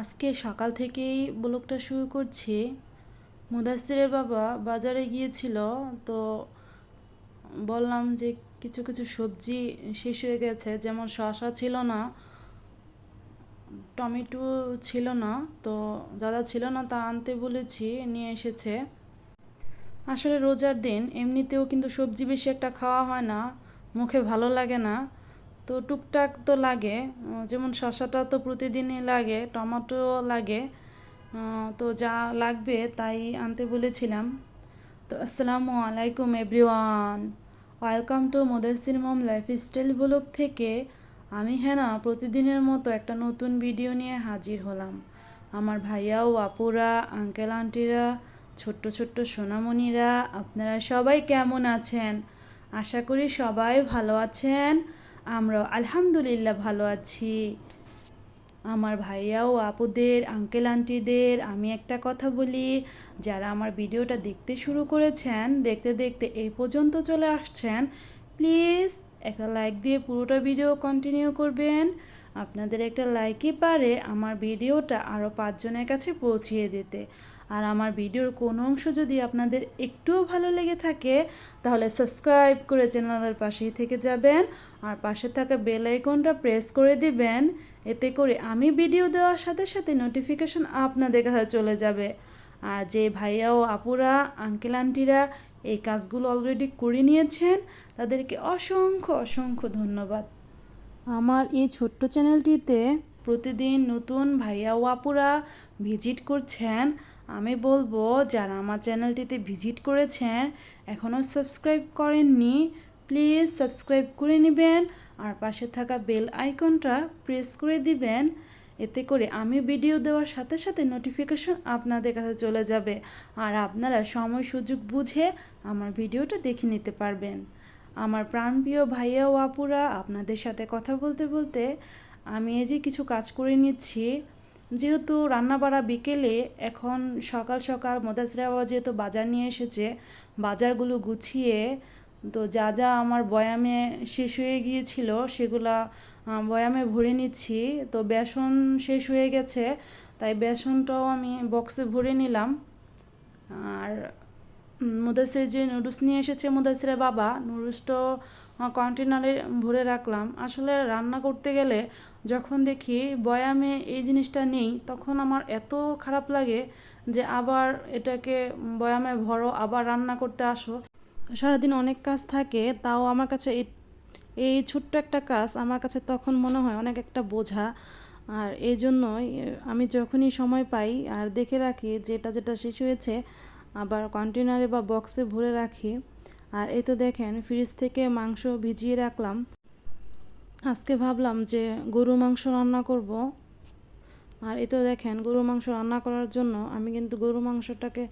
আজকে সকাল থেকেই ব্লগটা শুরু করছি। মুদাসিরের বাবা বাজারে গিয়েছিল, তো বললাম যে কিছু কিছু সবজি শেষ হয়ে গেছে, যেমন শসা ছিল না, টমেটো ছিল না, তো দাদা ছিল না, তা আনতে বলেছি, নিয়ে এসেছে। আসলে রোজার দিন এমনিতেও কিন্তু সবজি বেশি একটা খাওয়া হয় না, মুখে ভালো লাগে না। তো টুকটাক তো লাগে। যেমন শসাটা তো প্রতিদিনই লাগে টমেটো লাগে। তো যা লাগবে তাই আনতে বলেছিলাম। তো আসসালামু আলাইকুম everyone. Welcome to Modasir mom lifestyle blog থেকে আমি হেনা। প্রতিদিনের মতো একটা নতুন ভিডিও নিয়ে হাজির হলাম। আমার ভাইয়া ও আপুরা, আঙ্কেল, আন্টিরা, ছোট্ট ছোট্ট সোনামণিরা, আপনারা সবাই কেমন আছেন? আশা করি সবাই ভালো আছেন। আমরাও আলহামদুলিল্লাহ ভালো আছি। আমার ভাইয়া ও আপুদের আঙ্কেল আন্টিদের আমি একটা কথা বলি, যারা আমার ভিডিওটা দেখতে শুরু করেছেন, দেখতে দেখতে এই পর্যন্ত চলে আসছেন প্লিজ একটা লাইক দিয়ে পুরোটা ভিডিও কন্টিনিউ করবেন। আপনাদের একটা লাইকই পারে আমার ভিডিওটা আরও পাঁচজনের কাছে পৌঁছিয়ে দিতে। আর আমার ভিডিওর কোনো অংশ যদি আপনাদের একটুও ভালো লেগে থাকে, তাহলে সাবস্ক্রাইব করে চ্যানেলের পাশেই থেকে যাবেন আর পাশে থাকা বেল আইকনটা প্রেস করে দিবেন। এতে করে আমি ভিডিও দেওয়ার সাথে সাথে নোটিফিকেশন আপনাদের কাছে চলে যাবে। আর যে ভাইয়া ও আপুরা আঙ্কেল আন্টিরা এই কাজগুলো অলরেডি করে নিয়েছেন, তাদেরকে অসংখ্য অসংখ্য ধন্যবাদ। আমার এই ছোট্ট চ্যানেলটিতে প্রতিদিন নতুন ভাইয়া ও আপুরা ভিজিট করছেন। আমি বলব, যারা আমার চ্যানেলটিতে ভিজিট করেছেন, এখনও সাবস্ক্রাইব করেননি, প্লিজ সাবস্ক্রাইব করে নেবেন আর পাশে থাকা বেল আইকনটা প্রেস করে দিবেন। এতে করে আমি ভিডিও দেওয়ার সাথে সাথে নোটিফিকেশন আপনাদের কাছে চলে যাবে আর আপনারা সময় সুযোগ বুঝে আমার ভিডিওটা দেখে নিতে পারবেন। আমার প্রাণপ্রিয় ভাইয়া ও আপুরা, আপনাদের সাথে কথা বলতে বলতে আমি এই যে কিছু কাজ করে নিচ্ছি যেহেতু রান্নাবাড়া বিকেলে এখন সকাল সকাল মোদাসরা বাবা যেহেতু বাজার নিয়ে এসেছে, বাজারগুলো গুছিয়ে, তো যা যা আমার বয়ামে শেষ হয়ে গিয়েছিল সেগুলা বয়ামে ভরে নিচ্ছি। তো বেসন শেষ হয়ে গেছে, তাই বেসনটাও আমি বক্সে ভরে নিলাম। আর মুদাসির যে নুডলস নিয়ে এসেছে মুদাসিরের বাবা, নুডলসটাও কন্টেনারে ভরে রাখলাম। আসলে রান্না করতে গেলে যখন দেখি বয়ামে এই জিনিসটা নেই, তখন আমার এত খারাপ লাগে যে আবার এটাকে বয়ামে ভরো, আবার রান্না করতে আসো। সারাদিন অনেক কাজ থাকে, তাও আমার কাছে এই ছোট্ট একটা কাজ আমার কাছে তখন মনে হয় অনেক একটা বোঝা। আর এই জন্যই আমি যখনই সময় পাই আর দেখে রাখি যেটা যেটা শেষ হয়েছে, আবার কন্টেনারে বা বক্সে ভরে রাখি। আর এই তো দেখেন ফ্রিজ থেকে মাংস ভিজিয়ে রাখলাম। আজকে ভাবলাম যে গরু মাংস রান্না করব। আর এই তো দেখেন গরু মাংস রান্না করার জন্য আমি কিন্তু গরু মাংসটাকে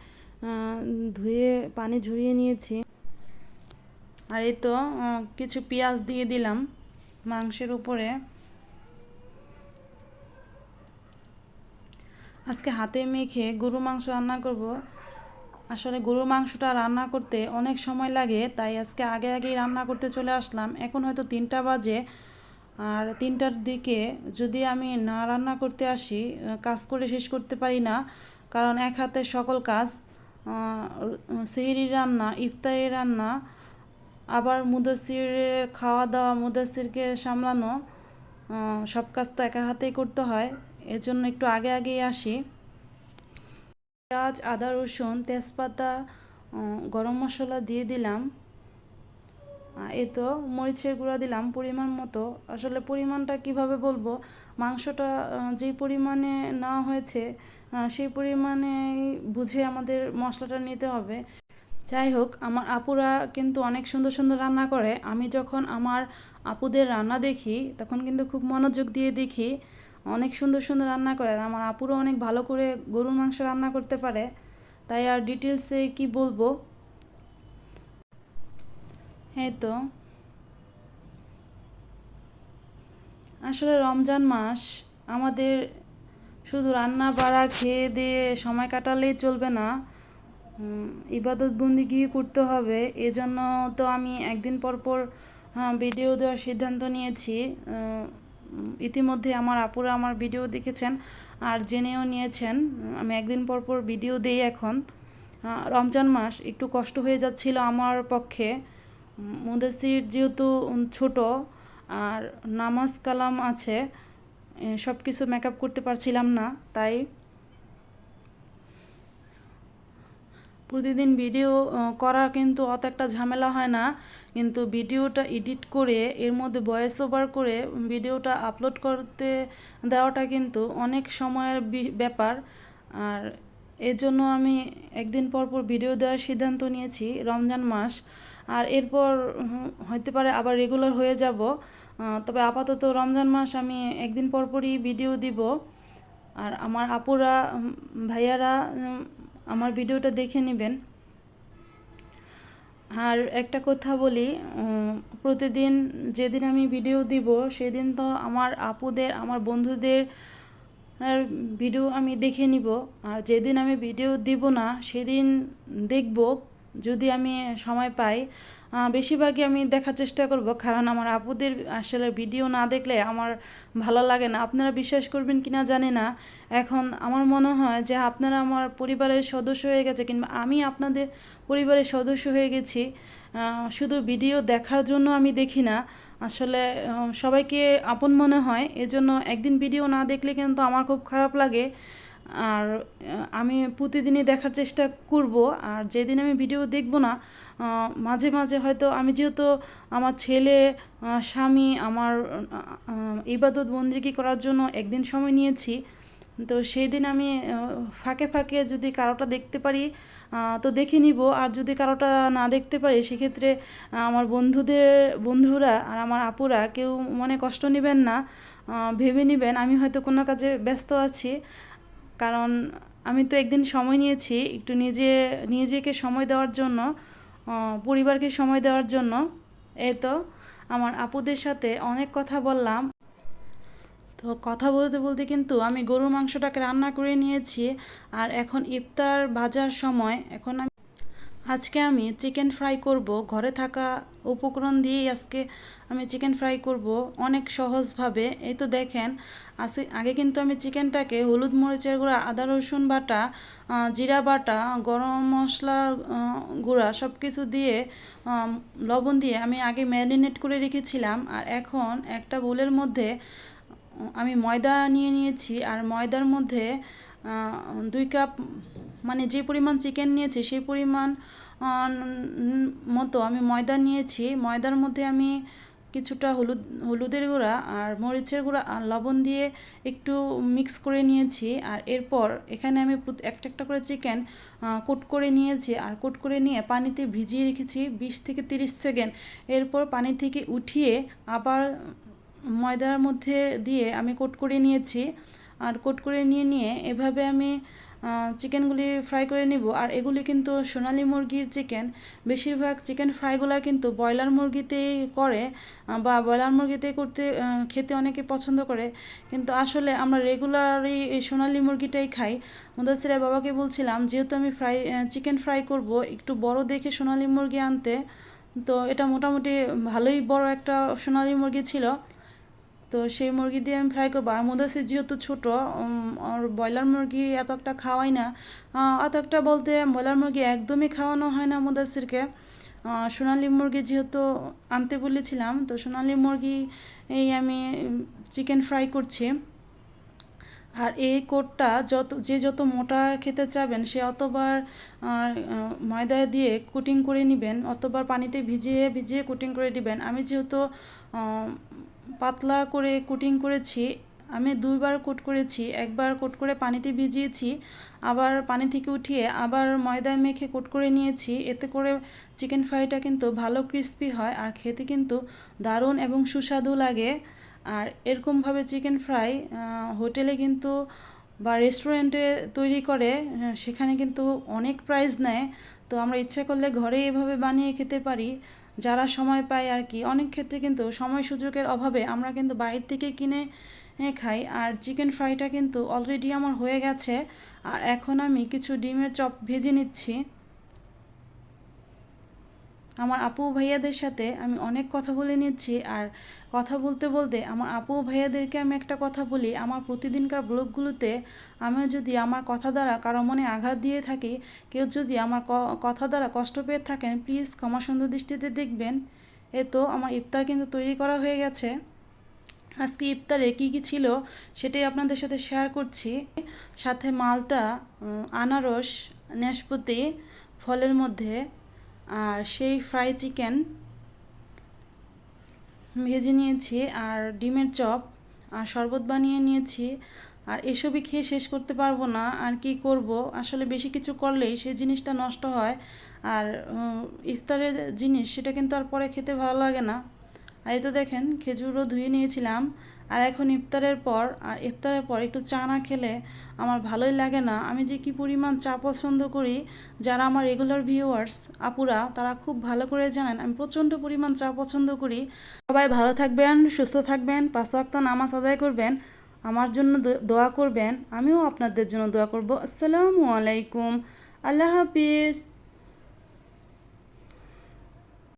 ধুয়ে পানি ঝরিয়ে নিয়েছি। আর এই তো কিছু পেঁয়াজ দিয়ে দিলাম মাংসের উপরে। আজকে হাতে মেখে গরু মাংস রান্না করব। আসলে গরুর মাংসটা রান্না করতে অনেক সময় লাগে, তাই আজকে আগে আগেই রান্না করতে চলে আসলাম। এখন হয়তো তিনটা বাজে। আর তিনটার দিকে যদি আমি না রান্না করতে আসি, কাজ করে শেষ করতে পারি না, কারণ এক হাতে সকল কাজ সেহরি রান্না ইফতারি রান্না, আবার মুদাসিরের খাওয়া দাওয়া, মুদাসিরকে সামলানো সব কাজ তো একা হাতেই করতে হয়। এজন্য একটু আগে আগেই আসি। পেঁয়াজ, আদা, রসুন, তেজপাতা গরম মশলা দিয়ে দিলাম। এ তো মরিচের গুঁড়া দিলাম পরিমাণ মতো। আসলে পরিমাণটা কীভাবে বলব? মাংসটা যে পরিমাণে নেওয়া হয়েছে সেই পরিমাণে বুঝে আমাদের মশলাটা নিতে হবে। যাই হোক, আমার আপুরা কিন্তু অনেক সুন্দর সুন্দর রান্না করে। আমি যখন আমার আপুদের রান্না দেখি, তখন কিন্তু খুব মনোযোগ দিয়ে দেখি। অনেক সুন্দর সুন্দর রান্না করে আর আমার আপুরও অনেক ভালো করে গরুর মাংস রান্না করতে পারে। তাই আর ডিটেলসে কি বলব? এই তো। আসলে রমজান মাস আমাদের শুধু রান্না বাড়া খেয়ে দিয়ে সময় কাটালেই চলবে না। ইবাদত বন্দিগি করতে হবে। এজন্য তো আমি একদিন পর পর হ্যাঁ, ভিডিও দেওয়ার সিদ্ধান্ত নিয়েছি। ইতিমধ্যে আমার আপুরা আমার ভিডিও দেখেছেন আর জেনেও নিয়েছেন। আমি একদিন পর পর ভিডিও দিই এখন। রমজান মাস একটু কষ্ট হয়ে যাচ্ছিল আমার পক্ষে। মুদাসির যেহেতু ছোট আর নামাজ কালাম আছে সব কিছু মেকআপ করতে পারছিলাম না, তাই প্রতিদিন ভিডিও করা কিন্তু অত একটা ঝামেলা হয় না। কিন্তু ভিডিওটা এডিট করে, এর মধ্যে ভয়েস ওভার করে ভিডিওটা আপলোড করতে দেওয়াটা কিন্তু অনেক সময়ের ব্যাপার। আর এর জন্য আমি একদিন পর পর ভিডিও দেওয়ার সিদ্ধান্ত নিয়েছি, রমজান মাস। আর এরপর হতে পারে আবার রেগুলার হয়ে যাব। তবে আপাতত রমজান মাস আমি একদিন পরপরই ভিডিও দিব। আর আমার আপুরা ভাইয়ারা আমার ভিডিওটা দেখে নেবেন। আর একটা কথা বলি প্রতিদিন যেদিন আমি ভিডিও দিব, সেদিন তো আমার আপুদের, আমার বন্ধুদের ভিডিও আমি দেখে নিব। আর যেদিন আমি ভিডিও দিব না, সেদিন দেখব, যদি আমি সময় পাই। বেশিরভাগই আমি দেখার চেষ্টা করব, কারণ আমার আপুদের আসলে ভিডিও না দেখলে আমার ভালো লাগে না। আপনারা বিশ্বাস করবেন কি না জানি না। এখন আমার মনে হয় যে আপনারা আমার পরিবারের সদস্য হয়ে গেছে কিংবা আমি আপনাদের পরিবারের সদস্য হয়ে গেছি। শুধু ভিডিও দেখার জন্য আমি দেখি না। আসলে সবাইকে আপন মনে হয়। এজন্য একদিন ভিডিও না দেখলে কিন্তু আমার খুব খারাপ লাগে। আর আমি প্রতিদিনই দেখার চেষ্টা করব। আর যেদিন আমি ভিডিও দেখব না মাঝে মাঝে হয়তো আমি যেহেতু আমার ছেলে স্বামী, আমার ইবাদত বন্দিগি করার জন্য একদিন সময় নিয়েছি, তো সেই দিন আমি ফাঁকে ফাঁকে যদি কারোটা দেখতে পারি তো দেখে নিব। আর যদি কারোটা না দেখতে পারি, সেক্ষেত্রে আমার বন্ধুদের, বন্ধুরা আর আমার আপুরা কেউ মনে কষ্ট নেবেন না ভেবে নেবেন। আমি হয়তো কোনো কাজে ব্যস্ত আছি। কারণ আমি তো একদিন সময় নিয়েছি একটু নিজে, নিজেকে সময় দেওয়ার জন্য পরিবারকে সময় দেওয়ার জন্য। এই তো আমার আপুদের সাথে অনেক কথা বললাম। তো কথা বলতে বলতে কিন্তু আমি গরুর মাংসটাকে রান্না করে নিয়েছি। আর এখন ইফতার ভাজার সময়, এখন আমি আজকে আমি চিকেন ফ্রাই করব। ঘরে থাকা উপকরণ দিয়েই আজকে আমি চিকেন ফ্রাই করব অনেক সহজভাবে। এই তো দেখেন আসে আগে কিন্তু আমি চিকেনটাকে হলুদ মরিচের গুঁড়া আদা রসুন বাটা জিরা বাটা গরম মশলার আহ, গুঁড়া সব কিছু দিয়ে লবণ দিয়ে আমি আগে ম্যারিনেট করে রেখেছিলাম। আর এখন একটা বোলের মধ্যে আমি ময়দা নিয়ে নিয়েছি। আর ময়দার মধ্যে দুই কাপ মানে যে পরিমাণ চিকেন নিয়েছি, সেই পরিমাণ মতো আমি ময়দা নিয়েছি। ময়দার মধ্যে আমি কিছুটা হলুদ, হলুদের গুঁড়া আর মরিচের গুঁড়া আর লবণ দিয়ে একটু মিক্স করে নিয়েছি। আর এরপর এখানে আমি একটা একটা করে চিকেন কোট করে নিয়েছি। আর কোট করে নিয়ে পানিতে ভিজিয়ে রেখেছি বিশ থেকে তিরিশ সেকেন্ড এরপর পানি থেকে উঠিয়ে আবার ময়দার মধ্যে দিয়ে আমি কোট করে নিয়েছি। আর কোট করে নিয়ে নিয়ে এভাবে আমি চিকেনগুলি ফ্রাই করে নিব। আর এগুলি কিন্তু সোনালি মুরগির চিকেন বেশিরভাগ চিকেন ফ্রাইগুলো কিন্তু ব্রয়লার মুরগিতেই করে বা ব্রয়লার মুরগিতে করতে খেতে অনেকে পছন্দ করে। কিন্তু আসলে আমরা রেগুলারই এই সোনালি মুরগিটাই খাই। মুদাসিরের বাবাকে বলছিলাম, যেহেতু আমি ফ্রাই চিকেন ফ্রাই করব, একটু বড় দেখে সোনালি মুরগি আনতে। তো এটা মোটামুটি ভালোই বড় একটা সোনালি মুরগি ছিল। তো সেই মুরগি দিয়ে আমি ফ্রাই করব। আর মুদাসির যেহেতু ছোটো আর ব্রয়লার মুরগি এত একটা খাওয়াই না এত একটা বলতে ব্রয়লার মুরগি একদমই খাওয়ানো হয় না মুদাসিরকে। সোনালি মুরগি যেহেতু আনতে বলেছিলাম, তো সোনালি মুরগি এই আমি চিকেন ফ্রাই করছি। আর এই কোটটা যত, যে যত মোটা খেতে চাবেন, সে অতবার ময়দা দিয়ে কুটিং করে নেবেন, অতবার পানিতে ভিজিয়ে ভিজিয়ে কুটিং করে দিবেন। আমি যেহেতু পাতলা করে কুটিং করেছি। আমি দুইবার কোট করেছি, একবার কোট করে পানিতে ভিজিয়েছি, আবার পানি থেকে উঠিয়ে আবার ময়দায় মেখে কোট করে নিয়েছি। এতে করে চিকেন ফ্রাইটা কিন্তু ভালো ক্রিস্পি হয় আর খেতে কিন্তু দারুণ এবং সুস্বাদু লাগে। আর এরকমভাবে চিকেন ফ্রাই হোটেলে কিন্তু বা রেস্টুরেন্টে তৈরি করে সেখানে কিন্তু অনেক প্রাইস নেয়। তো আমরা ইচ্ছা করলে ঘরে এভাবে বানিয়ে খেতে পারি। যারা সময় পায় আর কি, অনেক ক্ষেত্রে কিন্তু সময় সুযোগের অভাবে আমরা কিন্তু বাইরে থেকে কিনে খাই। আর চিকেন ফ্রাইটা কিন্তু অলরেডি আমার হয়ে গেছে। আর এখন আমি কিছু ডিমের চপ ভেজে নিচ্ছি। আমার আপু ভাইয়াদের সাথে আমি অনেক কথা বলে নিচ্ছি আর কথা বলতে বলতে আমার আপু ভাইয়াদেরকে আমি একটা কথা বলি। আমার প্রতিদিনকার ব্লগগুলোতে আমিও যদি আমার কথা দ্বারা কারও মনে আঘাত দিয়ে থাকি, কেউ যদি আমার কথা দ্বারা কষ্ট পেয়ে থাকেন প্লিজ ক্ষমা সুন্দর দৃষ্টিতে দেখবেন। এ তো আমার ইফতার কিন্তু তৈরি করা হয়ে গেছে। আজকে ইফতারে কী কী ছিল সেটাই আপনাদের সাথে শেয়ার করছি। সাথে মালটা আনারস, নাশপাতি, ফলের মধ্যে আর সেই ফ্রাই চিকেন ভেজে নিয়েছি আর ডিমের চপ আর শরবত বানিয়ে নিয়েছি। আর এসবই খেয়ে শেষ করতে পারব না। আর কি করব? আসলে বেশি কিছু করলেই সেই জিনিসটা নষ্ট হয়। আর ইফতারের জিনিস সেটা কিন্তু আর পরে খেতে ভালো লাগে না। আর এই তো দেখেন, খেজুরও ধুয়ে নিয়েছিলাম। আর এখন ইফতারের পর, আর ইফতারের পর একটু চা না খেলে আমার ভালোই লাগে না। আমি যে কি পরিমাণ চা পছন্দ করি, যারা আমার রেগুলার ভিউয়ার্স আপুরা, তারা খুব ভালো করে জানেন, আমি প্রচণ্ড পরিমাণ চা পছন্দ করি। সবাই ভালো থাকবেন, সুস্থ থাকবেন, পাঁচ ওয়াক্ত নামাজ আদায় করবেন, আমার জন্য দোয়া করবেন, আমিও আপনাদের জন্য দোয়া করব। আসসালামু আলাইকুম। আল্লাহ হাফিজ।